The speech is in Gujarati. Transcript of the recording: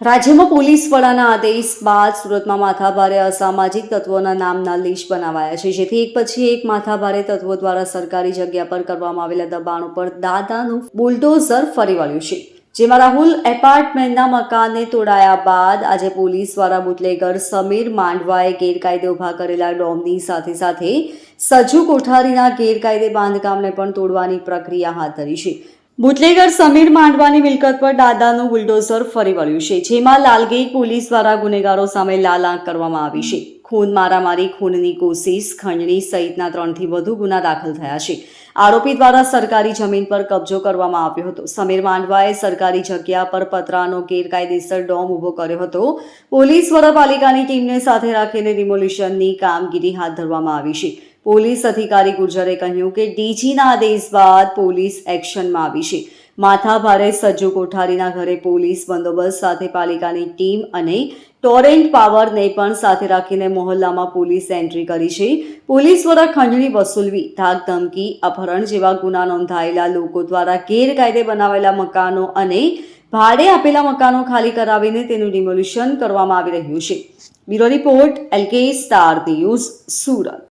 રાજ્યમાં પોલીસ વડાના આદેશ બાદ સુરતમાં માથાભારે અસામાજિક તત્વોના નામના લિસ્ટ બનાવાયા છે. જેથી એક પછી એક માથાભારે તત્વો દ્વારા સરકારી જગ્યા પર કરવામાં આવેલા દબાણ ઉપર દાદાનું બુલડોઝર ફરી વળ્યું છે. જેમાં રાહુલ એપાર્ટમેન્ટના મકાનને તોડાયા બાદ આજે પોલીસ દ્વારા બુટલેગર સમીર માંડવાએ ગેરકાયદે ઊભા કરેલા ડોમની સાથે સાથે સજુ કોઠારીના ગેરકાયદે બાંધકામને પણ તોડવાની પ્રક્રિયા હાથ ધરી છે. બુટલેગર સમીર માંડવાની મિલકત પર દાદાનું બુલડોઝર ફરી વળ્યું છે, જેમાં લાલગેટ પોલીસ દ્વારા ગુનેગારો સામે લાલ આંખ કરવામાં આવી છે. ખૂન, મારામારી, ખૂનની કોશિશ ખંડણી સહિતના ત્રણથી વધુ ગુના દાખલ થયા છે. આરોપી દ્વારા સરકારી જમીન પર કબજો કરવામાં આવ્યો હતો. સમીર માંડવાએ સરકારી જગ્યા પર પતરાનો ગેરકાયદેસર ડોમ ઊભો કર્યો હતો. પોલીસ વડાપાલિકાની ટીમને સાથે રાખીને ડિમોલિશનની કામગીરી હાથ ધરવામાં આવી છે. પોલીસ અધિકારી ગુર્જરે કહ્યું કે, ડીજીના આદેશ બાદ પોલીસ એક્શનમાં આવી છે. માથા ભારે સજ્જુ કોઠારીના ઘરે પોલીસ બંદોબસ્ત સાથે પાલિકાની ટીમ અને ટોરેન્ટ પાવરને પણ સાથે રાખીને મોહલ્લામાં પોલીસ એન્ટ્રી કરી છે. પોલીસ દ્વારા ખંડણી વસૂલવી ધાક ધમકી અપહરણ જેવા ગુના નોંધાયેલા લોકો દ્વારા ગેરકાયદે બનાવેલા મકાનો અને ભાડે આપેલા મકાનો ખાલી કરાવીને તેનું ડિમોલ્યુશન કરવામાં આવી રહ્યું છે. Bureau report, LK star news, Surat.